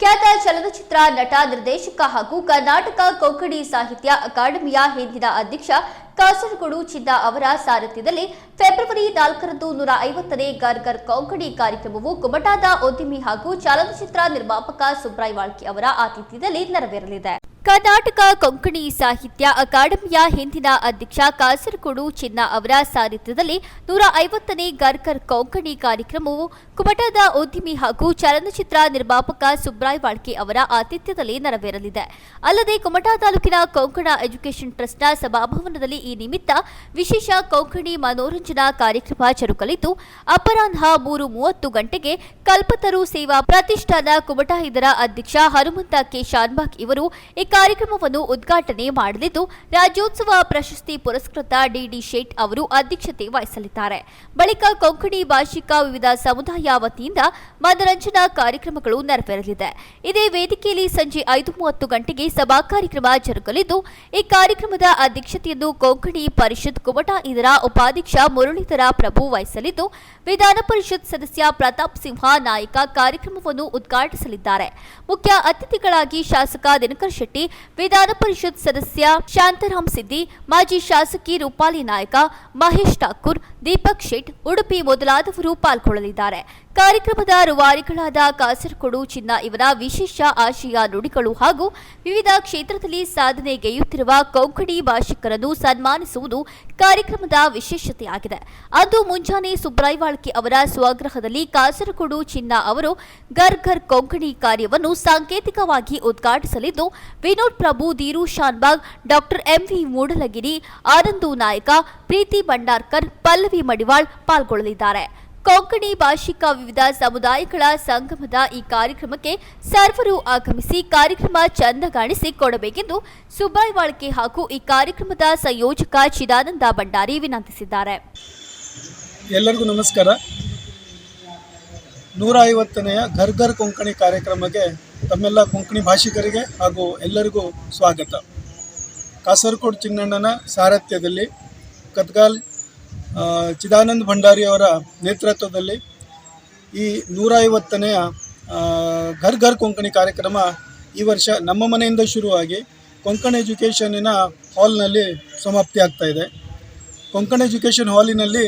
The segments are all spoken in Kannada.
ಖ್ಯಾತ ಚಲನಚಿತ್ರ ನಟ, ನಿರ್ದೇಶಕ ಹಾಗೂ ಕರ್ನಾಟಕ ಕೊಂಕಣಿ ಸಾಹಿತ್ಯ ಅಕಾಡೆಮಿಯ ಹಿಂದಿನ ಅಧ್ಯಕ್ಷ ಕಾಸರಗೋಡು ಚಿನ್ನ ಅವರ ಸಾರಥ್ಯದಲ್ಲಿ ಫೆಬ್ರವರಿ ನಾಲ್ಕರಂದು ನೂರ ಐವತ್ತನೇ ಗರ್ಗರ್ ಕೊಂಕಣಿ ಕಾರ್ಯಕ್ರಮವು ಕುಮಟಾದ ಉದ್ಯಮಿ ಹಾಗೂ ಚಲನಚಿತ್ರ ನಿರ್ಮಾಪಕ ಸುಬ್ರಾಯ್ ವಾಳ್ಕಿ ಅವರ ಆತಿಥ್ಯದಲ್ಲಿ ನೆರವೇರಲಿದೆ. ಕರ್ನಾಟಕ ಕೊಂಕಣಿ ಸಾಹಿತ್ಯ ಅಕಾಡೆಮಿಯ ಹಿಂದಿನ ಅಧ್ಯಕ್ಷ ಕಾಸರಗೋಡು ಚಿನ್ನ ಅವರ ಸಾನ್ನಿಧ್ಯದಲ್ಲಿ ನೂರ ಐವತ್ತನೇ ಗರ್ಕರ್ ಕೊಂಕಣಿ ಕಾರ್ಯಕ್ರಮವು ಕುಮಟದ ಉದ್ಯಮಿ ಹಾಗೂ ಚಲನಚಿತ್ರ ನಿರ್ಮಾಪಕ ಸುಬ್ರಾಯ್ ವಾಳ್ಕೆ ಅವರ ಆತಿಥ್ಯದಲ್ಲಿ ನೆರವೇರಲಿದೆ. ಅಲ್ಲದೆ ಕುಮಟಾ ತಾಲೂಕಿನ ಕೊಂಕಣ ಎಜುಕೇಷನ್ ಟ್ರಸ್ಟ್ನ ಸಭಾಭವನದಲ್ಲಿ ಈ ನಿಮಿತ್ತ ವಿಶೇಷ ಕೊಂಕಣಿ ಮನೋರಂಜನಾ ಕಾರ್ಯಕ್ರಮ ಜರುಗಲಿದ್ದು, ಅಪರಾಹ್ನ ಮೂರು ಮೂವತ್ತು ಗಂಟೆಗೆ ಕಲ್ಪತರು ಸೇವಾ ಪ್ರತಿಷ್ಠಾನ ಕುಮಟಾ ಇದರ ಅಧ್ಯಕ್ಷ ಹನುಮಂತ ಕೆ. ಶಾನ್ಬಾಗ್ ಇವರು ಈ ಕಾರ್ಯಕ್ರಮವನ್ನು ಉದ್ಘಾಟನೆ ಮಾಡಲಿದ್ದು, ರಾಜ್ಯೋತ್ಸವ ಪ್ರಶಸ್ತಿ ಪುರಸ್ಕೃತ ಡಿಡಿ ಶೇಟ್ ಅವರು ಅಧ್ಯಕ್ಷತೆ ವಹಿಸಲಿದ್ದಾರೆ. ಬಳಿಕ ಕೊಂಕಣಿ ಭಾಷಿಕ ವಿವಿಧ ಸಮುದಾಯ ವತಿಯಿಂದ ಮನರಂಜನಾ ಕಾರ್ಯಕ್ರಮಗಳು ನೆರವೇರಲಿದೆ. ಇದೇ ವೇದಿಕೆಯಲ್ಲಿ ಸಂಜೆ ಐದು ಮೂವತ್ತು ಗಂಟೆಗೆ ಸಭಾ ಕಾರ್ಯಕ್ರಮ ಜರುಗಲಿದ್ದು, ಈ ಕಾರ್ಯಕ್ರಮದ ಅಧ್ಯಕ್ಷತೆಯನ್ನು ಕೊಂಕಣಿ ಪರಿಷತ್ ಕುಮಟಾ ಇದರ ಉಪಾಧ್ಯಕ್ಷ ಮುರಳೀಧರ ಪ್ರಭು ವಹಿಸಲಿದ್ದು, ವಿಧಾನ ಪರಿಷತ್ ಸದಸ್ಯ ಪ್ರತಾಪ್ ಸಿಂಹ ನಾಯಕ ಕಾರ್ಯಕ್ರಮವನ್ನು ಉದ್ಘಾಟಿಸಲಿದ್ದಾರೆ. ಮುಖ್ಯ ಅತಿಥಿಗಳಾಗಿ ಶಾಸಕ ದಿನಕರ್ ಶೆಟ್ಟಿ ವಿಧಾನ ಪರಿಷತ್ ಸದಸ್ಯ ಶಾಂತರಾಮ್ ಸಿದ್ದಿ, ಮಾಜಿ ಶಾಸಕಿ ರೂಪಾಲಿ ನಾಯಕ ಮಹೇಶ್ ಠಾಕೂರ್, ದೀಪಕ್ ಶೆಟ್, ಉಡುಪಿ ಮೊದಲಾದವರು ಪಾಲ್ಗೊಳ್ಳಲಿದ್ದಾರೆ. ಕಾರ್ಯಕ್ರಮದ ರುವಾರಿಗಳಾದ ಕಾಸರಗೋಡು ಚಿನ್ನ ಇವರ ವಿಶೇಷ ಆಶಯ ನುಡಿಗಳು ಹಾಗೂ ವಿವಿಧ ಕ್ಷೇತ್ರದಲ್ಲಿ ಸಾಧನೆಗೈಯುತ್ತಿರುವ ಕೊಂಕಣಿ ಭಾಷಿಕರನ್ನು ಸನ್ಮಾನಿಸುವುದು ಕಾರ್ಯಕ್ರಮದ ವಿಶೇಷತೆಯಾಗಿದೆ. ಅಂದು ಮುಂಜಾನೆ ಸುಬ್ರಾಯ್ವಾಳ್ಕೆ ಅವರ ಸ್ವಗ್ರಹದಲ್ಲಿ ಕಾಸರಗೋಡು ಚಿನ್ನ ಅವರು ಘರ್ ಘರ್ ಕೊಂಕಣಿ ಕಾರ್ಯವನ್ನು ಸಾಂಕೇತಿಕವಾಗಿ ಉದ್ಘಾಟಿಸಲಿದ್ದು Vinod Prabhu Dheeru Shanbhag, doctor M V Moodalagiri, Anandu Nayak, Preethi Bhandarkar, Pallavi Madiwal ಪಾಲ್ಗೊಳ್ಳಲಿದ್ದಾರೆ. ಕೊಂಕಣಿ ಭಾಷಿಕ ವಿವಿಧ ಸಮುದಾಯಗಳ ಸಂಗಮದ ಈ ಕಾರ್ಯಕ್ರಮಕ್ಕೆ ಸರ್ವರು ಆಗಮಿಸಿ ಕಾರ್ಯಕ್ರಮ ಚಂದಗಾಣಿಸಿ ಕೊಡಬೇಕೆಂದು ಸುಬ್ಬಾಯ್ ವಾಳ್ಕೆ ಹಾಗೂ ಈ ಕಾರ್ಯಕ್ರಮದ ಸಂಯೋಜಕ ಚಿದಾನಂದ ಭಂಡಾರಿ ವಿನಂತಿಸಿದ್ದಾರೆ. ಎಲ್ಲರಿಗೂ ನಮಸ್ಕಾರ. ನೂರ ಐವತ್ತನೆಯ ಘರ್ ಘರ್ ಕೊಂಕಣಿ ಕಾರ್ಯಕ್ರಮಕ್ಕೆ ತಮ್ಮೆಲ್ಲ ಕೊಂಕಣಿ ಭಾಷಿಕರಿಗೆ ಹಾಗೂ ಎಲ್ಲರಿಗೂ ಸ್ವಾಗತ. ಕಾಸರಕೋಡು ಚಿನ್ನಣ್ಣನ ಸಾರಥ್ಯದಲ್ಲಿ ಕತ್ಗಾಲ್ ಚಿದಾನಂದ ಭಂಡಾರಿ ಅವರ ನೇತೃತ್ವದಲ್ಲಿ ಈ ನೂರ ಐವತ್ತನೆಯ ಘರ್ ಘರ್ ಕೊಂಕಣಿ ಕಾರ್ಯಕ್ರಮ ಈ ವರ್ಷ ನಮ್ಮ ಮನೆಯಿಂದ ಶುರುವಾಗಿ ಕೊಂಕಣ ಎಜುಕೇಷನಿನ ಹಾಲ್ನಲ್ಲಿ ಸಮಾಪ್ತಿ ಆಗ್ತಾ ಇದೆ. ಕೊಂಕಣ ಎಜುಕೇಷನ್ ಹಾಲಿನಲ್ಲಿ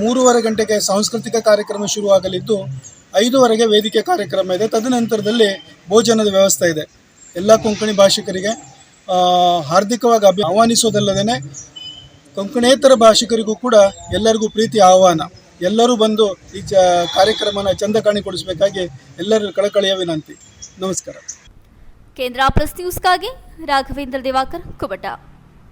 ಮೂರುವರೆ ಗಂಟೆಗೆ ಸಾಂಸ್ಕೃತಿಕ ಕಾರ್ಯಕ್ರಮ ಶುರುವಾಗಲಿದ್ದು ಐದುವರೆಗೆ ವೇದಿಕೆ ಕಾರ್ಯಕ್ರಮ ಇದೆ. ತದನಂತರದಲ್ಲಿ ಭೋಜನದ ವ್ಯವಸ್ಥೆ ಇದೆ. ಎಲ್ಲ ಕೊಂಕಣಿ ಭಾಷಿಕರಿಗೆ ಹಾರ್ದಿಕವಾಗಿ ಅಭಿ ಆಹ್ವಾನಿಸೋದಲ್ಲದೇ ಕೊಂಕಣೇತರ ಭಾಷಿಕರಿಗೂ ಕೂಡ ಎಲ್ಲರಿಗೂ ಪ್ರೀತಿ ಆಹ್ವಾನ. ಎಲ್ಲರೂ ಬಂದು ಈ ಚ, ಕಾರ್ಯಕ್ರಮನ ಚಂದ ಕಾಣಿಕೊಡಿಸಬೇಕಾಗಿ ಎಲ್ಲರ ಕಳಕಳಿಯ ವಿನಂತಿ. ನಮಸ್ಕಾರ. ಕೇಂದ್ರ ಪ್ಲಸ್ ನ್ಯೂಸ್ಗಾಗಿ ರಾಘವೇಂದ್ರ ದಿವಾಕರ್, ಕುಮಟಾ.